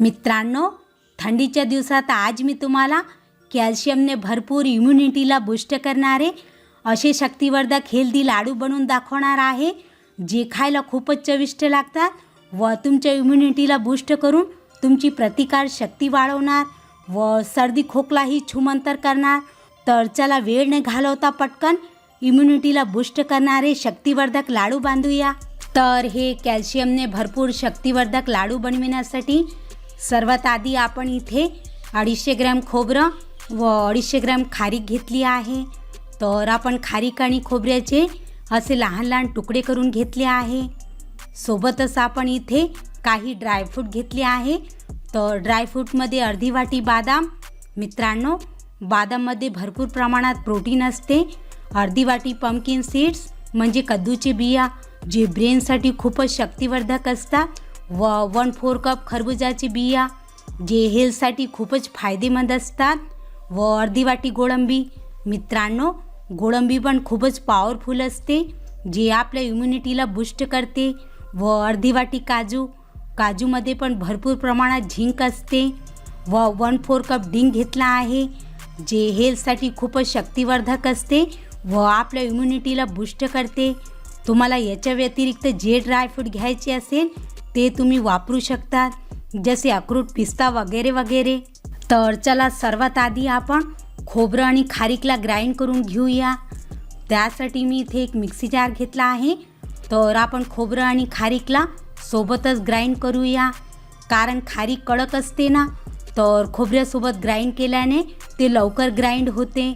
मित्रांनो थंडीच्या दिवसात आज मी तुम्हाला कॅल्शियमने भरपूर इम्युनिटीला बूस्ट करणारे असे शक्तिवर्धक हेल्दी लाडू बनवून दाखवणार आहे जे खायला खूपच चविष्ट लागतात व तुमच्या इम्युनिटीला बूस्ट करून तुमची प्रतिकार शक्ती वाढवणार व सर्दी खोकलाही छुमंतर करणार. तर चला वेळ न घालवता पटकन इम्युनिटीला बूस्ट करणारे शक्तिवर्धक लाडू बांधूया. तर हे कॅल्शियमने भरपूर शक्तिवर्धक लाडू बनविण्यासाठी सर्वात आधी आपण इथे अडीचशे ग्रॅम खोबरं व अडीचशे ग्रॅम खारीक घेतली आहे. तर आपण खारीक आणि खोबऱ्याचे असे लहान लहान तुकडे करून घेतले आहे. सोबतच आपण इथे काही ड्रायफ्रूट घेतले आहे. तर ड्रायफ्रूटमध्ये अर्धी वाटी बादाम. मित्रांनो बादाममध्ये भरपूर प्रमाणात प्रोटीन असते. अर्धी वाटी पंपकिन सीड्स म्हणजे कद्दूचे बिया जे ब्रेनसाठी खूपच शक्तिवर्धक असतात. व वन फोर कप खरबुजाची बिया जे हेल्थसाठी खूपच फायदेमंद असतात. व अर्धी वाटी गोळंबी मित्रांनो गोळंबी पण खूपच पॉवरफुल असते जे आपल्या इम्युनिटीला बूस्ट करते. व अर्धी वाटी काजू. काजूमध्ये पण भरपूर प्रमाणात झिंक असते. व वन फोर कप डिंग घेतला आहे जे हेल्थसाठी खूपच शक्तिवर्धक असते व आपल्या इम्युनिटीला बूस्ट करते. तुम्हाला याच्या व्यतिरिक्त जे ड्रायफ्रूट घ्यायचे असेल ते तुम्ही वापरू शकतात. जसे अक्रूट पिस्ता वगैरे वगैरे. तर चला सर्वात आधी आपण खोबरं आणि खारीकला ग्राइंड करून घेऊया. त्यासाठी मी इथे एक मिक्सी जार घेतला आहे. तर आपण खोबरं आणि खारीकला सोबतच ग्राइंड करूया. कारण खारीक कडक असते ना तर खोबऱ्यासोबत ग्राइंड केल्याने ते लवकर ग्राइंड होते.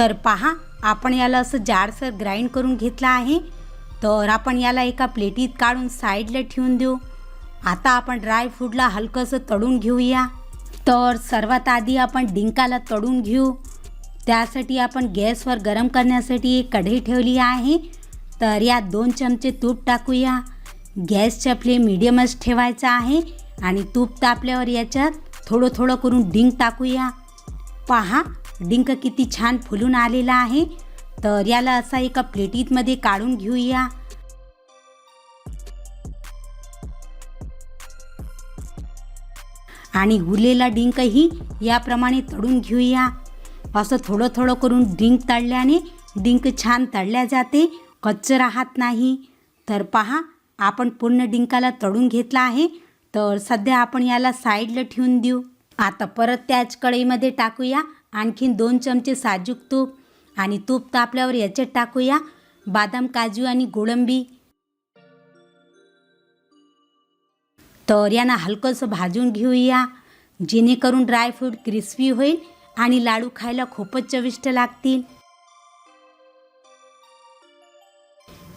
तर पहा आपण याला असं जाडसर ग्राइंड करून घेतलं आहे. तर आपण याला एका प्लेटीत काढून साईडला ठेवून देऊ. आता आपण ड्रायफ्रूटला हलकंसं तळून घेऊया. तर सर्वात आधी आपण डिंकाला तळून घेऊ. त्यासाठी आपण गॅसवर गरम करण्यासाठी एक कढई ठेवली आहे. तर यात दोन चमचे तूप टाकूया. गॅसच्या फ्लेम मिडियमच ठेवायचा आहे आणि तूप तापल्यावर याच्यात थोडं थोडं करून डिंक टाकूया. पहा डिंक किती छान फुलून आलेला आहे. तर याला असा एका प्लेटीतमध्ये काढून घेऊया. आणि उरलेला डिंकही याप्रमाणे तळून घेऊया. असं थोडं थोडं करून डिंक तळल्याने डिंक छान तळल्या जाते कच्चं राहत नाही. तर पहा आपण पूर्ण डिंकाला तळून घेतला आहे. तर सध्या आपण याला साईडला ठेवून देऊ. आता परत त्याच कढईमध्ये टाकूया. आणखीन दोन चमचे साजूक तूप आणि तूप तापल्यावर याच्यात टाकूया बादाम काजू आणि गोळंबी तर यांना हलकंसं भाजून घेऊया. जेणेकरून ड्रायफ्रूट क्रिस्पी होईल आणि लाडू खायला खूपच चविष्ट लागतील.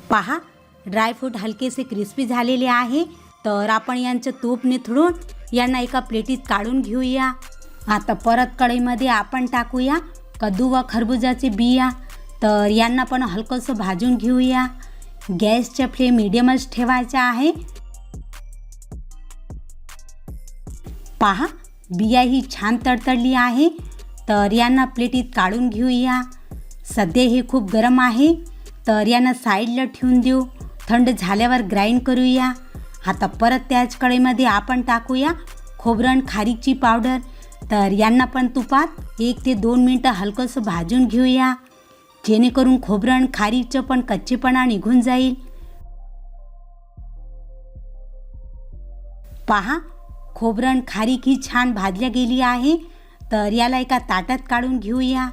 पहा ड्रायफ्रूट हलकेसे क्रिस्पी झालेले आहे. तर आपण यांचं तूप निथळून यांना एका प्लेटीत काढून घेऊया. आता परत कढईमध्ये आपण टाकूया. कद्दू व खरबुजाचे बिया. तर यांना पण हलकंसं भाजून घेऊया. गॅसच्या फ्लेम मिडियमच ठेवायचा आहे. पहा बिया ही छान तडतडली आहे. तर यांना प्लेटीत काढून घेऊया. सध्या हे खूप गरम आहे. तर यांना साईडला ठेवून देऊ. थंड झाल्यावर ग्राइंड करूया. आता परत त्याच कढईमध्ये आपण टाकूया खोबरण खारीची खारीकची पावडर. तर यांना पण तुपात एक ते दोन मिनटं हलकंसं भाजून घेऊया. जेणेकरून खोबरण खारीचं पण कच्चेपणा निघून जाईल. पहा खोबरण खारीक ही छान भाजल्या गेली आहे. तर याला एका ताटात काढून घेऊया.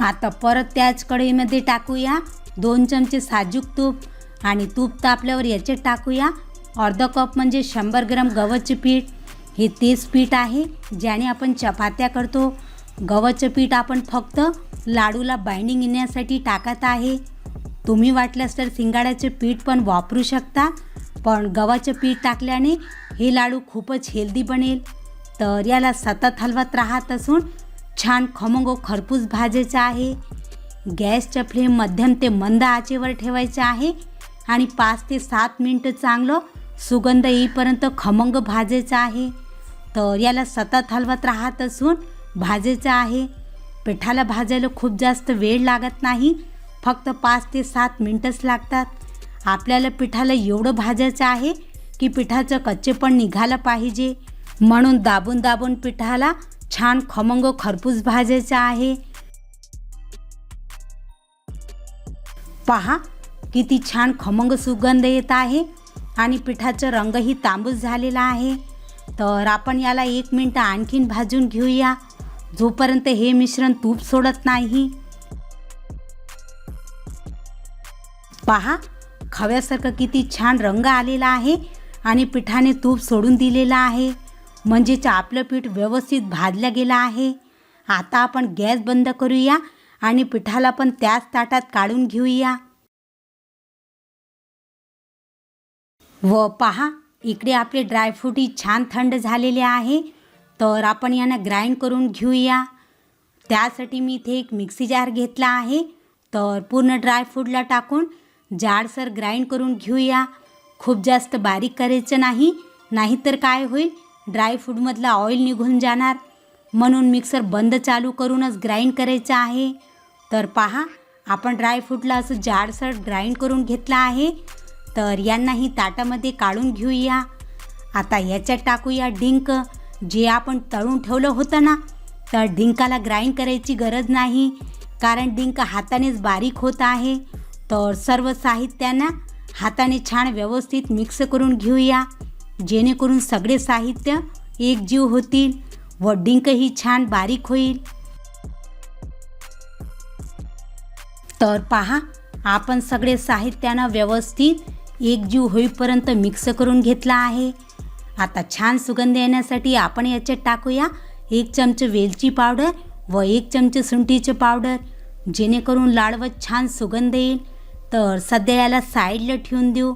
आता परत त्याच कढईमध्ये टाकूया. दोन चमचे साजूक तूप आणि तूप तापल्यावर याचे टाकूया. अर्धा कप म्हणजे शंभर ग्राम गव्हाचे पीठ. हे तेच पीठ आहे ज्याने आपण चपात्या करतो. गव्हाचं पीठ आपण फक्त लाडूला बाइंडिंग येण्यासाठी टाकत आहे. तुम्ही वाटल्यास तर शिंगाड्याचे पीठ पण वापरू शकता पण गव्हाचं पीठ टाकल्याने हे लाडू खूपच हेल्दी बनेल. तर याला सतत हलवत राहत असून छान खमंग खरपूस भाजायचं आहे. गॅसच्या फ्लेम मध्यम ते मंद आचेवर ठेवायचं आहे आणि पाच ते सात मिनटं चांगलं सुगंध येईपर्यंत खमंग भाजायचं आहे. तर याला सतत हलवत राहत असून भाजायचं आहे. पिठाला भाजायला खूप जास्त वेळ लागत नाही. फक्त पाच ते सात मिनटंच लागतात. आपल्याला पिठाला एवढं भाजायचं आहे की पिठाचं कच्चेपण निघालं पाहिजे. म्हणून दाबून दाबून पिठाला छान खमंग खरपूस भाजायचं आहे. पहा किती छान खमंग सुगंध येत आहे आणि पिठाचं रंगही तांबूस झालेला आहे. तर आपण याला एक मिनटं आणखीन भाजून घेऊया. जोपर्यंत हे मिश्रण तूप सोडत नाही. पहा खव्यासारखं किती छान रंग आलेला आहे आणि पिठाने तूप सोडून दिलेलं आहे. म्हणजेच आपलं पीठ व्यवस्थित भाजलं गेलं आहे. आता आपण गॅस बंद करूया आणि पिठाला पण त्याच ताटात काढून घेऊया. व पहा इकडे आपले ड्रायफ्रूटही छान थंड झालेले आहे. तर आपण यांना ग्राइंड करून घेऊया. त्यासाठी मी इथे एक मिक्सी जार घेतला आहे. तर पूर्ण ड्रायफ्रूटला टाकून जाडसर ग्राइंड करून घेऊया. खूप जास्त बारीक करायचं नाही. नाहीतर काय होईल? ड्रायफ्रूटमधलं ऑइल निघून जाणार. म्हणून मिक्सर बंद चालू करूनच ग्राइंड करायचं आहे. तर पहा आपण ड्रायफ्रूटला असं जाडसर ग्राइंड करून घेतलं आहे. तर यांनाही ताटामध्ये काढून घेऊया. आता याच्यात टाकूया डिंक. जे आपण तळून ठेवलं होतं ना तर डिंकाला ग्राइंड करायची गरज नाही. कारण डिंक हातानेच बारीक होत आहे. तर सर्व साहित्यांना हाताने छान व्यवस्थित मिक्स करून घेऊया. जेणेकरून सगळे साहित्य एकजीव होतील व डिंकही छान बारीक होईल. तर पहा आपण सगळे साहित्यानं व्यवस्थित एकजीव होईपर्यंत मिक्स करून घेतला आहे. आता छान सुगंध येण्यासाठी आपण याच्यात टाकूया एक चमचे वेलची पावडर व एक चमचे सुंठीचे पावडर. जेणेकरून लाडवत छान सुगंध येईल. तर सध्या याला साईडला ठेवून देऊ.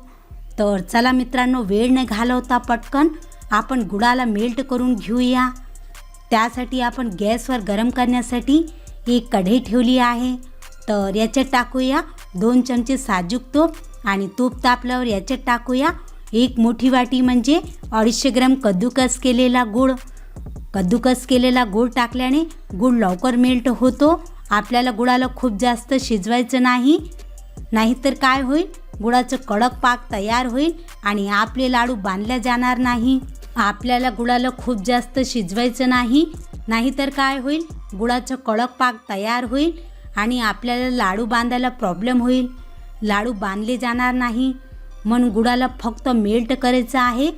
तर चला मित्रांनो वेळ न घालवता पटकन आपण गुळाला मेल्ट करून घेऊया. त्यासाठी आपण गॅसवर गरम करण्यासाठी एक कढई ठेवली आहे. तर याच्यात टाकूया दोन चमचे साजूक तूप आणि तूप तापल्यावर याच्यात टाकूया. एक मोठी वाटी म्हणजे अडीचशे ग्रॅम कद्दूकस केलेला गूळ. कद्दूकस केलेला गूळ टाकल्याने गूळ लवकर मेल्ट होतो. आपल्याला गुळाला खूप जास्त शिजवायचं नाही. नाहीतर काय होईल? गुळाचं कडक पाक तयार होईल आणि आपले लाडू बांधल्या जाणार नाही. आपल्याला गुळाला खूप जास्त शिजवायचं नाही. नाहीतर काय होईल? गुळाचं कडक पाक तयार होईल आणि आपल्याला लाडू बांधायला प्रॉब्लेम होईल. लाडू बांधले जाणार नाही. म्हणून गुळाला फक्त मेल्ट करायचं आहे.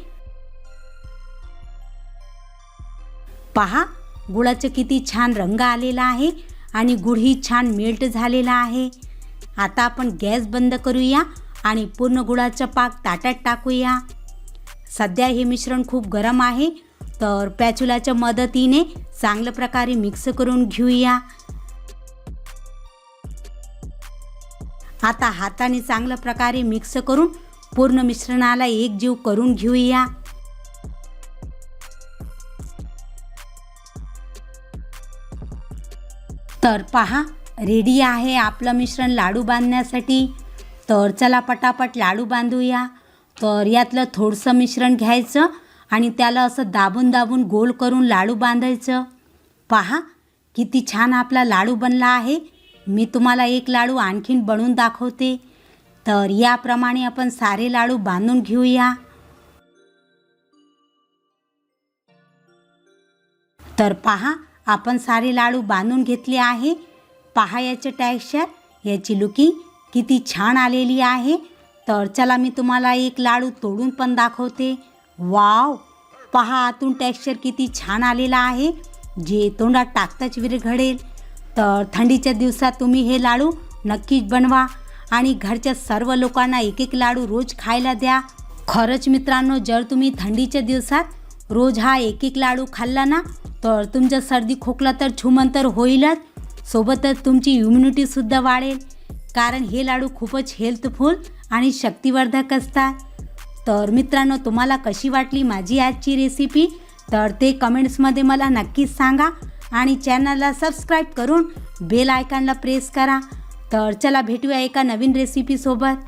पहा गुळाचं किती छान रंग आलेला आहे आणि गुळही छान मेल्ट झालेला आहे. आता आपण गॅस बंद करूया आणि पूर्ण गुळाचा पाक ताटात टाकूया. सध्या हे मिश्रण खूप गरम आहे तर पॅचुलाच्या मदतीने चांगल्या प्रकारे मिक्स करून घेऊया. आता हाताने चांगल्या प्रकारे मिक्स करून पूर्ण मिश्रणाला एकजीव करून घेऊया. तर पहा रेडी आहे आपलं मिश्रण लाडू बांधण्यासाठी. तर चला पटापट लाडू बांधूया. तर यातलं थोडंसं मिश्रण घ्यायचं आणि त्याला असं दाबून दाबून गोल करून लाडू बांधायचं. पहा किती छान आपला लाडू बनला आहे. मी तुम्हाला एक लाडू आणखीन बनवून दाखवते. तर याप्रमाणे आपण सारे लाडू बांधून घेऊया. तर पहा आपण सारे लाडू बांधून घेतले आहे. पहा याचं टॅक्स्चर याची लुकिंग किती छान आलेली आहे. तर चला मी तुम्हाला एक लाडू तोडून पण दाखवते. वाव! पहा आतून टेक्स्चर किती छान आलेला आहे. जे तोंडात टाकताच विरघडेल तर थंडीच्या दिवसात तुम्ही हे लाडू नक्कीच बनवा आणि घरच्या सर्व लोकांना एक एक लाडू रोज खायला द्या. खरंच मित्रांनो जर तुम्ही थंडीच्या दिवसात रोज हा एक एक लाडू खाल्ला ना तर तुमचं सर्दी खोकला तर छुमंतर होईलच. सोबतच तुमची इम्युनिटीसुद्धा वाढेल. कारण हे लाडू खूपच हेल्थफुल आणि शक्तिवर्धक असतात. तर मित्रांनो तुम्हाला कशी वाटली माझी आजची रेसिपी तर ते कमेंट्समध्ये मला नक्कीच सांगा. आणि चॅनलला सबस्क्राईब करून बेल आयकॉनला प्रेस करा. तर चला भेटूया एका नवीन रेसिपीसोबत